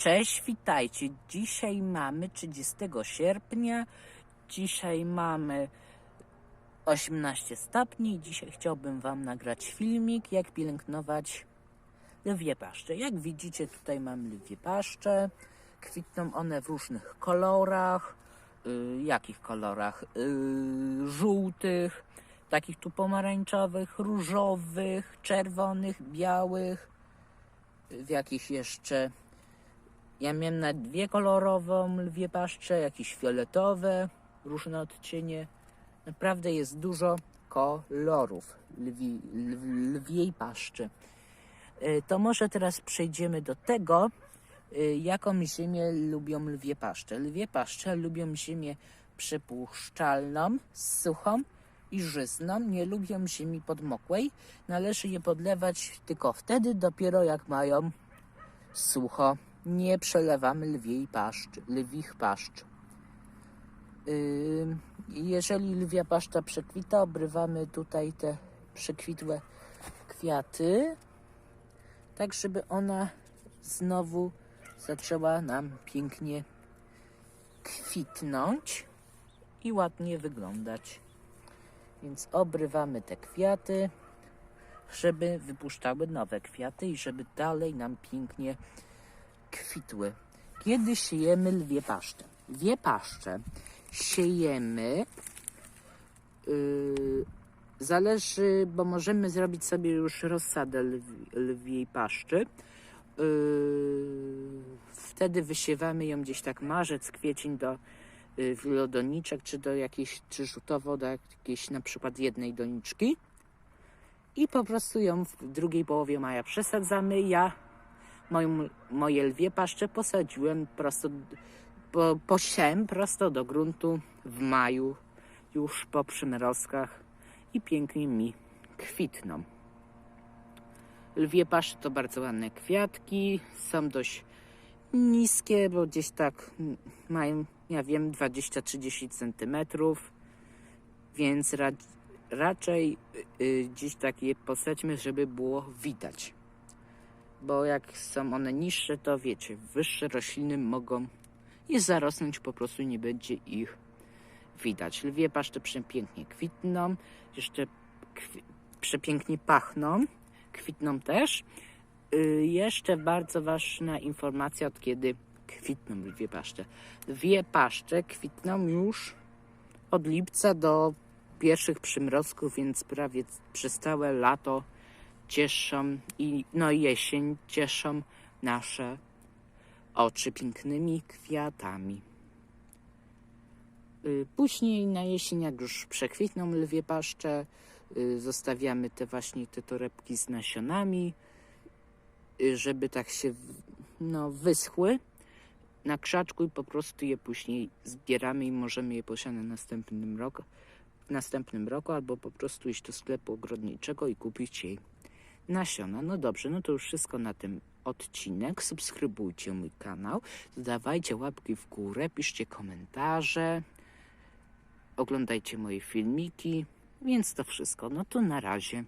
Cześć, witajcie. Dzisiaj mamy 30 sierpnia. Dzisiaj mamy 18 stopni. Dzisiaj chciałbym Wam nagrać filmik, jak pielęgnować lwie paszcze. Jak widzicie, tutaj mam lwie paszcze. Kwitną one w różnych kolorach. Y, jakich kolorach? Y, żółtych, takich tu pomarańczowych, różowych, czerwonych, białych. W jakichś jeszcze ja miałem na dwie kolorową lwie paszczę, jakieś fioletowe, różne odcienie. Naprawdę jest dużo kolorów lwi, lw, lwiej paszczy. Y, To może teraz przejdziemy do tego, y, jaką ziemię lubią lwie paszcze. Lwie paszcze lubią ziemię przepuszczalną, suchą i żyzną. Nie lubią ziemi podmokłej. Należy je podlewać tylko wtedy, dopiero jak mają sucho. Nie przelewamy lwiej paszcz, lwich paszcz. Jeżeli lwia paszcza przekwita, obrywamy tutaj te przekwitłe kwiaty, tak żeby ona znowu zaczęła nam pięknie kwitnąć i ładnie wyglądać. Więc obrywamy te kwiaty, żeby wypuszczały nowe kwiaty i żeby dalej nam pięknie Kiedy siejemy lwie paszcze? Lwie paszcze siejemy. Yy, zależy, bo możemy zrobić sobie już rozsadę lwi, lwiej paszczy. Yy, wtedy wysiewamy ją gdzieś tak marzec, kwiecień do yy, wielodoniczek, czy do jakiejś, czy rzutowo do jakiejś na przykład jednej doniczki. I po prostu ją w drugiej połowie maja przesadzamy. Ja moją, moje lwie paszcze posadziłem prosto, po, prosto do gruntu w maju, już po przymrozkach i pięknie mi kwitną. Lwie paszcze to bardzo ładne kwiatki, są dość niskie, bo gdzieś tak mają, ja wiem, 20-30 centymetrów, więc ra, raczej y, y, gdzieś tak je posadźmy, żeby było widać bo jak są one niższe, to wiecie, wyższe rośliny mogą je zarosnąć, po prostu nie będzie ich widać. Lwie paszcze przepięknie kwitną, jeszcze kwi- przepięknie pachną, kwitną też. Y, jeszcze bardzo ważna informacja, od kiedy kwitną lwie paszcze. Lwie paszcze kwitną już od lipca do pierwszych przymrozków, więc prawie przez całe lato cieszą i no jesień cieszą nasze oczy pięknymi kwiatami. Y, Później na jesień, jak już przekwitną lwie paszcze, y, zostawiamy te właśnie te torebki z nasionami, y, żeby tak się no, wyschły na krzaczku i po prostu je później zbieramy i możemy je posiać następnym roku, w następnym roku albo po prostu iść do sklepu ogrodniczego i kupić jej nasiona. No dobrze, no to już wszystko na tym odcinek. Subskrybujcie mój kanał, dawajcie łapki w górę, piszcie komentarze, oglądajcie moje filmiki, więc to wszystko. No to na razie.